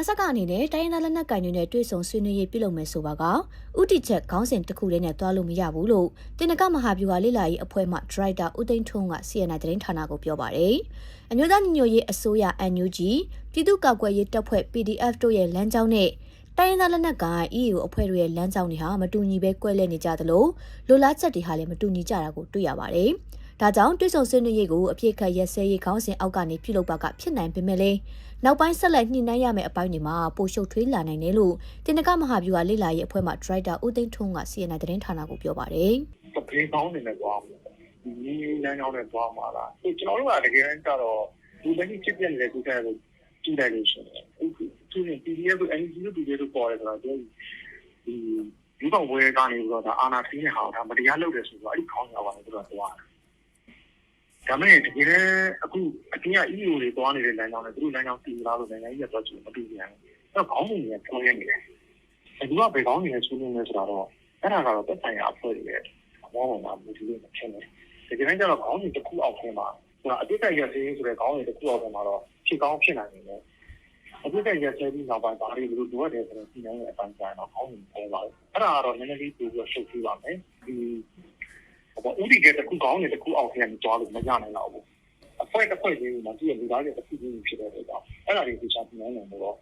နစကအနေနဲ့တိုင်းရင်းသားလက်နက်ကင်တွေနဲ့တွေ့ဆုံဆွေးနွေးရေးပြုလုပ်မယ်ဆိုပါကဥတီချက်ခေါင်းစဉ်တစ်ခုတည်းနဲ့တွားလို့မရဘူးလို့တင်နကမဟာဗျူဟာလိလာရေးအဖွဲ့မှဒရိုက်တာဦးသိန်းထွန်းက CNI သတင်းဌာနကိုပြောပါတယ်။အမျိုးသားညီညွတ်ရေးအစိုးရ NUG ပြည်သူ့ကောက်ကွယ်ရေးတပ်ဖွဲ့ PDF တို့ရဲ့လမ်းကြောင်းနဲ့တိုင်းရင်းသားလက်နက်ကိုင် EU အဖွဲ့တို့ရဲ့လမ်းကြောင်းတွေဟာမတူညီပဲကွဲလဲနေကြသလိုလိုလားချက်တွေဟာလည်းမတူညီကြတာကိုတွေ့ရပါတယ်။ ဒါကြောင့်တွေ့ဆုံဆွေးနွေးရေးကိုအပြည့်ခတ်ရက်စဲရေးခေါင်းစဉ်အောက်ကနေပြုလုပ်ပါကဖြစ်နိုင်ပေမဲ့လည်းနောက်ပိုင်းဆက်လက်ညှိနှိုင်းရမယ့်အပိုင်းတွေမှာပိုရှုပ်ထွေးလာနိုင်တယ်လို့တင်နကမဟာဗျူဟာလေ့လာရေးအဖွဲ့မှဒရိုက်တာဦးသိန်းထွန်းက CNN သတင်းဌာနကိုပြောပါတယ်ပကေကောင်းနေနဲ့သွားမှာဒီနည်းလမ်းကြောင်းနဲ့သွားမှာလားဒီကျွန်တော်တို့ကတကယ်တမ်းကျတော့ဒီဘက်ကြီးဖြစ်ပြနေတဲ့ဒီကဲကိုကြည့်လိုက်လို့ရှိရင်အခုသူရင် PDF ကို NGO တို့ PDF တို့ပေါ်တယ်ဆိုတော့ဒီဒီဒီကောင်ဝဲကနေပြီးတော့ဒါအာနာသိနေဟာဒါမတရားလုပ်တယ်ဆိုတော့အဲ့ဒီခေါင်းဆောင်ပါတယ်သူတို့ကသွားတယ် ဒါမဲ့တကယ်အခုအတင်းက EU တွေသွားနေတဲ့လမ်းကြောင်းနဲ့သူတို့လမ်းကြောင်းတည်လာလို့နိုင်ငံကြီးကသွားကြည့်မတူပြန်ဘူးအဲ့တော့ခေါင်းပုံတွေကပြောင်းရနေတယ်ဒီကဘယ်ကောင်းနေလဲဆွေးနွေးနေဆိုတော့အဲ့ဒါကတော့သက်ဆိုင်ရာအဖွဲ့တွေရဲ့ဘောပေါ်မှာမူတည်နေတယ်ဖြစ်နေတယ်ဒီကိစ္စကတော့ခေါင်းစဉ်တစ်ခုအောက်ထဲမှာဟိုအတိတ်ကရသေးဆိုတဲ့ခေါင်းစဉ်တစ်ခုအောက်ထဲမှာတော့ဖြစ်ကောင်းဖြစ်နိုင်တယ်လေအတိတ်ကရသေးပြီးနောက်ပိုင်းဘာတွေလို့လိုအပ်တယ်ဆိုတော့ဒီနိုင်ရဲ့အပိုင်းကျရင်တော့ခေါင်းစဉ်ပေါ်ပါဘူးအဲ့ဒါကတော့နည်းနည်းလေးပို့ပြီးရှုပ်ပြပါမယ်ဒီ ဟိုဥဒီကတစ်ခုခေါင်းစဉ်တစ်ခုအောက်ထဲမှာကြားလို့မရနိုင်တော့ဘူးအဖွဲ့တစ်ဖွဲ့ချင်းမှာဒီလူသားတွေတစ်ခုချင်းဖြစ်တဲ့တော့အဲ့ဒါတွေကိုရှာပြနိုင်တယ်လို့တော့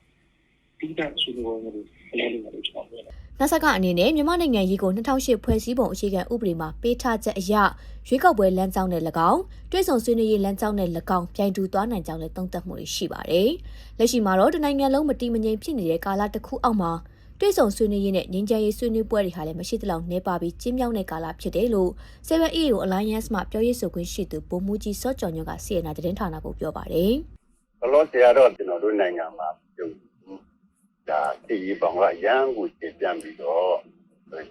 ဒီတဲ့ဆွေးနွေးမှုတွေလည်းလည်းလည်းကျွန်တော်ပြောတယ်။နစကအနေနဲ့မြန်မာနိုင်ငံရေးကို2008ဖွဲ့စည်းပုံအခြေခံဥပဒေမှာပေးထားချက်အရရွေးကောက်ပွဲလမ်းကြောင်းနဲ့၎င်းတွေ့ဆုံဆွေးနွေးရေးလမ်းကြောင်းနဲ့၎င်းပြိုင်တူသွားနိုင်ကြောင်းလည်းသုံးသပ်မှုတွေရှိပါတယ်။လက်ရှိမှာတော့တနိုင်ငံလုံးမတည်မငြိမ်ဖြစ်နေတဲ့ကာလတစ်ခုအောက်မှာ တွေ့ဆုံဆွေးနွေးရေးနဲ့ငြိမ်းချမ်းရေးဆွေးနွေးပွဲတွေဟာလည်းမရှိသလောက်နှဲပါပြီးကျင်းမြောင်းတဲ့ကာလဖြစ်တယ်လို့ Seven EAO Alliance မှပြောရေးဆိုခွင့်ရှိသူဗိုလ်မှူးကြီးစောကျော်ညွန့်က CNN သတင်းဌာနကိုပြောပါတယ်ဘလို့ဆရာတော့ကျွန်တော်တို့နိုင်ငံမှာပြုဒါတည်ပေါင်းကရန်ကိုတည်ပြန်ပြီးတော့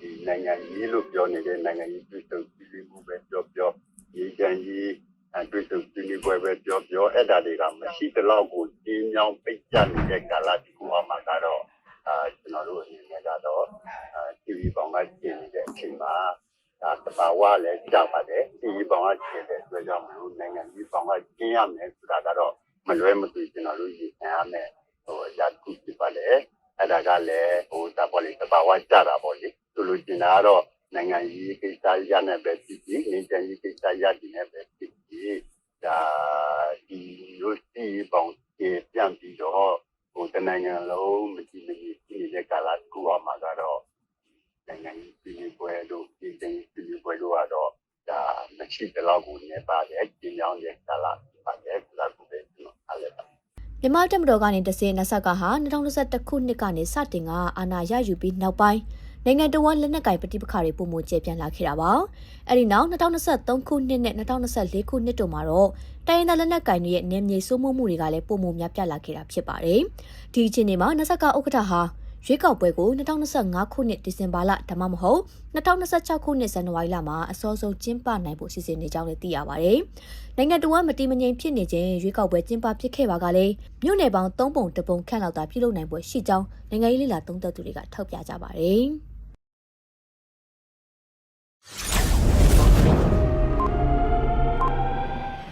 ဒီနိုင်ငံကြီးလို့ပြောနေတဲ့နိုင်ငံကြီးပြည်သူပြည်မှုပဲပြောပြောဒီကြံကြီးအတွေ့အကြုံပြည်ပွဲပဲပြောပြောအဲ့ဒါတွေကမရှိတလောက်ကိုကျင်းမြောင်းပိတ်ကြနေတဲ့ကာလဒီကိုအမှကတော့အာကျွန်တော်တို့အနေနဲ့ကတော့အာတည်ပေါင်းကကျင်းနေတဲ့အချိန်မှာဒါတ ဘာဝလည်းကြောက်ပါတယ်ဒီပေါင်းကကျင်းတဲ့အတွက်ကြောင့်မလို့နိုင်ငံကြီးပေါင်းကကျင်းရမယ်ဆိုတာကတော့မလွဲမသွေကျွန်တော်တို့ရည်ခံရမယ်ဟိုရာခုဖြစ်ပါလေအဲ့ဒါကလည်းဟိုဒါပေါ်လေတဘာဝကြတာပေါ့လေသူလိုချင်တာကတော့နိုင်ငံရေးကိစ္စရနဲ့ပဲဖြစ်ဖြစ်နေတရေးကိစ္စရတဲ့နဲ့ပဲဖြစ်ဖြစ်ဒါဒီလိုစီပေါင်းပြန်ပြီးတော့ဟိုတနိုင်ငံလုံးမကြည့်မကြည့်ရှိနေတဲ့ကာလကူအောင်မှာကတော့နိုင်ငံရေးပြည်ပွဲတို့ပြည် ပြည်ပွဲတို့ကတော့ဒါမရှိတဲ့လောက်ကိုနေပါတယ်ကျင်းကြောင်းရဲ့ကာလပါတယ်ဆိုတာကိုပဲကျွန်တော်အားလည်းပါမြန်မာတပ်မတော်ကနေတစင်နဆက်ကဟာ2021ခုနှစ်ကနေစတင်ကအာဏာရယူပြီးနောက်ပိုင်းနိုင်ငံတော်ဝန်လက်နက်ကိုင်ပဋိပက္ခတွေပုံမကျပြန့်လာခဲ့တာပါ။အဲဒီနောက်2023ခုနှစ်နဲ့2024ခုနှစ်တို့မှာတော့တိုင်းရင်းသားလက်နက်ကိုင်တွေရဲ့နေမြေစိုးမိုးမှုတွေကလည်းပုံမများပြားလာခဲ့တာဖြစ်ပါတယ်။ဒီအချိန်မှာနဆက်ကဥက္ကဋ္ဌဟာ ရွေးကောက်ပွဲကို2025ခုနှစ်ဒီဇင်ဘာလဒါမှမဟုတ်2026ခုနှစ်ဇန်နဝါရီလမှာအစောဆုံးကျင်းပနိုင်ဖို့စီစဉ်နေကြောင်းလည်းသိရပါတယ်။နိုင်ငံတော်ကမတိမငြိမ်ဖြစ်နေခြင်းရွေးကောက်ပွဲကျင်းပဖြစ်ခဲ့ပါကလည်းမြို့နယ်ပေါင်း3ပုံတပုံခန့်လောက်သာပြုလုပ်နိုင်ပွဲရှိကြောင်းနိုင်ငံရေးလှိလာသုံးသက်သူတွေကထောက်ပြကြပါတယ်။